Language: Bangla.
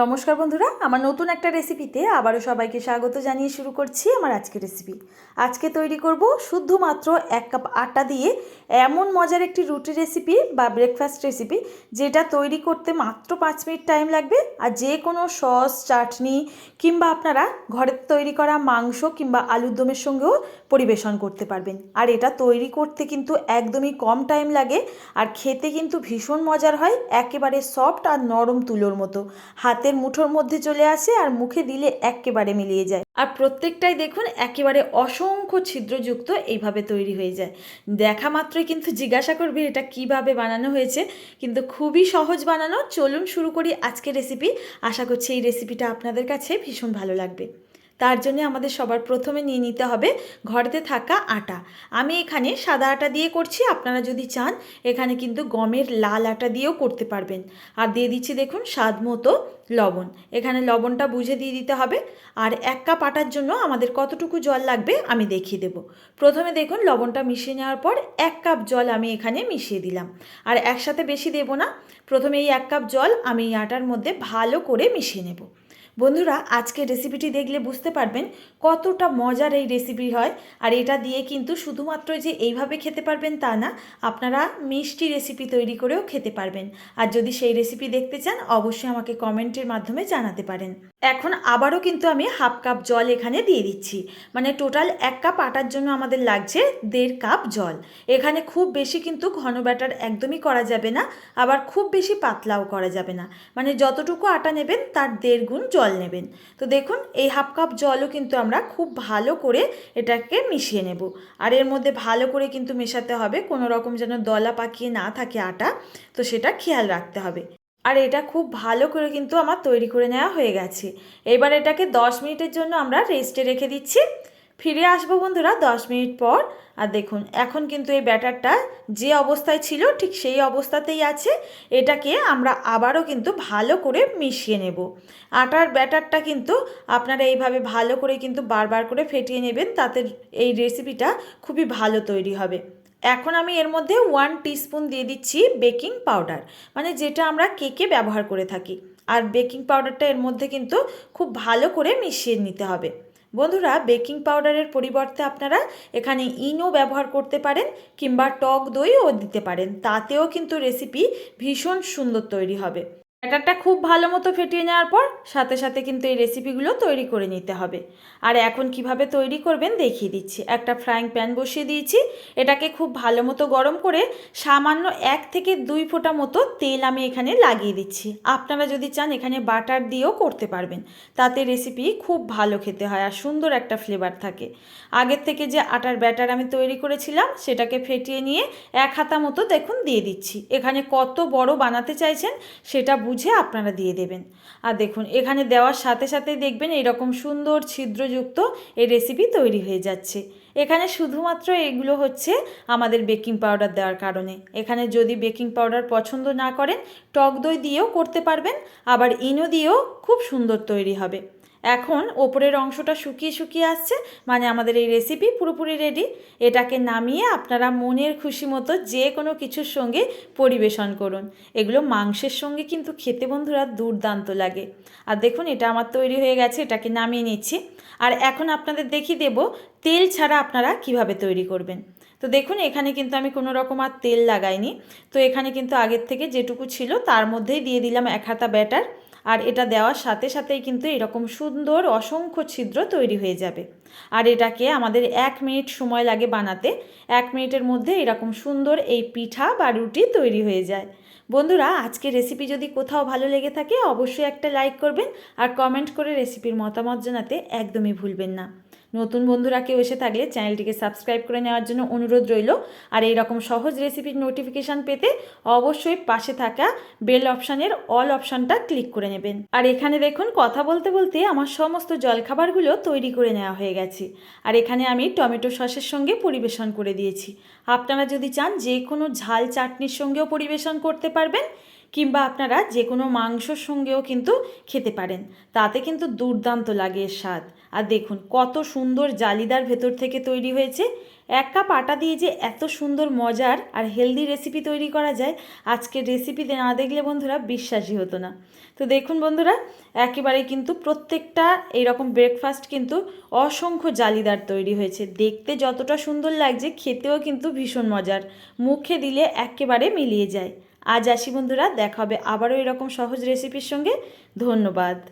নমস্কার বন্ধুরা, আমার নতুন একটা রেসিপিতে আবারও সবাইকে স্বাগত জানিয়ে শুরু করছি আমার আজকের রেসিপি আজকে তৈরি করব শুধুমাত্র এক কাপ আটা দিয়ে এমন মজার একটি রুটি রেসিপি বা ব্রেকফাস্ট রেসিপি যেটা তৈরি করতে মাত্র পাঁচ মিনিট টাইম লাগবে। আর যে কোনো সস, চাটনি কিংবা আপনারা ঘরের তৈরি করা মাংস কিংবা আলুর দমের সঙ্গেও পরিবেশন করতে পারবেন। আর এটা তৈরি করতে কিন্তু একদমই কম টাইম লাগে। আর খেতে কিন্তু ভীষণ মজার হয়, একেবারে সফট আর নরম তুলোর মতো। হাতের মুঠোর মধ্যে চলে আসে আর মুখে দিলে একেবারে মিলিয়ে যায়। আর প্রত্যেকটাই দেখুন একেবারে অসংখ্য ছিদ্রযুক্ত এইভাবে তৈরি হয়ে যায়। দেখা মাত্রই কিন্তু জিজ্ঞাসা করবে এটা কীভাবে বানানো হয়েছে, কিন্তু খুবই সহজ বানানো। চলুন শুরু করি আজকে রেসিপি আশা করছি এই রেসিপিটা আপনাদের কাছে ভীষণ ভালো লাগবে। তার জন্য আমাদের সবার প্রথমে নিয়ে নিতে হবে ঘরেতে থাকা আটা। আমি এখানে সাদা আটা দিয়ে করছি, আপনারা যদি চান এখানে কিন্তু গমের লাল আটা দিয়েও করতে পারবেন। আর দিয়ে দিচ্ছি দেখুন স্বাদ মতো লবণ। এখানে লবণটা বুঝে দিয়ে দিতে হবে। আর এক কাপ আটার জন্য আমাদের কতটুকু জল লাগবে আমি দেখিয়ে দেব। প্রথমে দেখুন লবণটা মিশিয়ে নেওয়ার পর এক কাপ জল আমি এখানে মিশিয়ে দিলাম। আর একসাথে বেশি দেব না, প্রথমে এই এক কাপ জল আমি এই আটার মধ্যে ভালো করে মিশিয়ে নেব। বন্ধুরা, আজকে রেসিপিটি দেখলে বুঝতে পারবেন কতটা মজার এই রেসিপি হয়। আর এটা দিয়ে কিন্তু শুধুমাত্র যে এইভাবে খেতে পারবেন তা না, আপনারা মিষ্টি রেসিপি তৈরি করেও খেতে পারবেন। আর যদি সেই রেসিপি দেখতে চান, অবশ্যই আমাকে কমেন্টের মাধ্যমে জানাতে পারেন। এখন আবারও কিন্তু আমি হাফ কাপ জল এখানে দিয়ে দিচ্ছি। মানে টোটাল এক কাপ আটার জন্য আমাদের লাগছে দেড় কাপ জল। এখানে খুব বেশি কিন্তু ঘন ব্যাটার একদমই করা যাবে না, আবার খুব বেশি পাতলাও করা যাবে না। মানে যতটুকু আটা নেবেন তার দেড় গুণ জল নেবেন। তো দেখুন, এই হাফ কাপ জলও কিন্তু আমরা খুব ভালো করে এটাকে মিশিয়ে নেব। আর এর মধ্যে ভালো করে কিন্তু মেশাতে হবে, কোনো রকম যেন দলা পাকিয়ে না থাকে আটা, তো সেটা খেয়াল রাখতে হবে। আর এটা খুব ভালো করে কিন্তু আমার তৈরি করে নেওয়া হয়ে গেছে। এবার এটাকে দশ মিনিটের জন্য আমরা রেস্টে রেখে দিচ্ছি। ফিরে আসব বন্ধুরা দশ মিনিট পর। আর দেখুন, এখন কিন্তু এই ব্যাটারটা যে অবস্থায় ছিল ঠিক সেই অবস্থাতেই আছে। এটাকে আমরা আবারও কিন্তু ভালো করে মিশিয়ে নেব। আটার ব্যাটারটা কিন্তু আপনারা এইভাবে ভালো করে কিন্তু বারবার করে ফেটিয়ে নেবেন, তাতে এই রেসিপিটা খুবই ভালো তৈরি হবে। এখন আমি এর মধ্যে ওয়ান টিস্পুন দিয়ে দিচ্ছি বেকিং পাউডার মানে যেটা আমরা কেকে ব্যবহার করে থাকি। আর বেকিং পাউডারটা এর মধ্যে কিন্তু খুব ভালো করে মিশিয়ে নিতে হবে। বন্ধুরা বেকিং পাউডারের পরিবর্তে আপনারা এখানে ইনো ব্যবহার করতে পারেন কিংবা টক দইও দিতে পারেন। তাতেও কিন্তু রেসিপি ভীষণ সুন্দর তৈরি হবে। ব্যাটারটা খুব ভালো মতো ফেটিয়ে নেওয়ার পর সাথে সাথে কিন্তু এই রেসিপিগুলো তৈরি করে নিতে হবে। আর এখন কীভাবে তৈরি করবেন দেখিয়ে দিচ্ছি। একটা ফ্রাইং প্যান বসিয়ে দিয়েছি। এটাকে খুব ভালো মতো গরম করে সামান্য এক থেকে দুই ফোঁটা মতো তেল আমি এখানে লাগিয়ে দিচ্ছি। আপনারা যদি চান এখানে বাটার দিয়েও করতে পারবেন। তাতে রেসিপি খুব ভালো খেতে হয় আর সুন্দর একটা ফ্লেভার থাকে। আগের থেকে যে আটার ব্যাটার আমি তৈরি করেছিলাম, সেটাকে ফেটিয়ে নিয়ে এক হাতা মতো দেখুন দিয়ে দিচ্ছি। এখানে কত বড় বানাতে চাইছেন, সেটা বুঝে আপনারা দিয়ে দেবেন। আর দেখুন, এখানে দেওয়ার সাথে সাথে দেখবেন এরকম সুন্দর ছিদ্রযুক্ত এই রেসিপি তৈরি হয়ে যাচ্ছে। এখানে শুধুমাত্র এগুলো হচ্ছে আমাদের বেকিং পাউডার দেওয়ার কারণে। এখানে যদি বেকিং পাউডার পছন্দ না করেন, টক দই দিয়েও করতে পারবেন, আবার ইনো দিয়েও খুব সুন্দর তৈরি হবে। এখন ওপরের অংশটা শুকিয়ে শুকিয়ে আসছে মানে আমাদের এই রেসিপি পুরোপুরি রেডি এটাকে নামিয়ে আপনারা মনের খুশি মতো যে কোনো কিছুর সঙ্গে পরিবেশন করুন। এগুলো মাংসের সঙ্গে কিন্তু খেতে বন্ধুরা দুর্দান্ত লাগে। আর দেখুন, এটা আমার তৈরি হয়ে গেছে, এটাকে নামিয়ে নিচ্ছি। আর এখন আপনাদের দেখিয়ে দেব তেল ছাড়া আপনারা কীভাবে তৈরি করবেন। তো দেখুন, এখানে কিন্তু আমি কোনো রকম আর তেল লাগাইনি। তো এখানে কিন্তু আগের থেকে যেটুকু ছিল, তার মধ্যেই দিয়ে দিলাম এক হাতা ব্যাটার। আর এটা দেওয়ার সাথে সাথেই কিন্তু এরকম সুন্দর অসংখ্য ছিদ্র তৈরি হয়ে যাবে। আর এটাকে আমাদের এক মিনিট সময় লাগে বানাতে। এক মিনিটের মধ্যে এরকম সুন্দর এই পিঠা বা রুটি তৈরি হয়ে যায়। বন্ধুরা আজকে রেসিপি যদি কোথাও ভালো লেগে থাকে, অবশ্যই একটা লাইক করবেন আর কমেন্ট করে রেসিপির মতামত জানাতে একদমই ভুলবেন না। নতুন বন্ধুরা কেউ এসে থাকলে চ্যানেলটিকে সাবস্ক্রাইব করে নেওয়ার জন্য অনুরোধ রইল। আর এই রকম সহজ রেসিপির নোটিফিকেশান পেতে অবশ্যই পাশে থাকা বেল অপশানের অল অপশানটা ক্লিক করে নেবেন। আর এখানে দেখুন, কথা বলতে বলতে আমার সমস্ত জলখাবারগুলো তৈরি করে নেওয়া হয়ে গেছে। আর এখানে আমি টমেটো সসের সঙ্গে পরিবেশন করে দিয়েছি। আপনারা যদি চান যে কোনো ঝাল চাটনির সঙ্গেও পরিবেশন করতে পারবেন। কিংবা আপনারা যে কোনো মাংসর সঙ্গেও কিন্তু খেতে পারেন। তাতে কিন্তু দুর্দান্ত লাগে এর স্বাদ। আর দেখুন, কত সুন্দর জালিদার ভেতর থেকে তৈরি হয়েছে। এক কাপ আটা দিয়ে যে এত সুন্দর মজার আর হেলদি রেসিপি তৈরি করা যায়, আজকের রেসিপি না দেখলে বন্ধুরা বিশ্বাসই হতো না। তো দেখুন বন্ধুরা, একেবারে কিন্তু প্রত্যেকটা এইরকম ব্রেকফাস্ট কিন্তু অসংখ্য জালিদার তৈরি হয়েছে। দেখতে যতটা সুন্দর লাগছে, খেতেও কিন্তু ভীষণ মজার। মুখে দিলে একেবারে মিলিয়ে যায়। আজ আসি বন্ধুরা দেখা হবে আবারও এরকম সহজ রেসিপির সঙ্গে। ধন্যবাদ।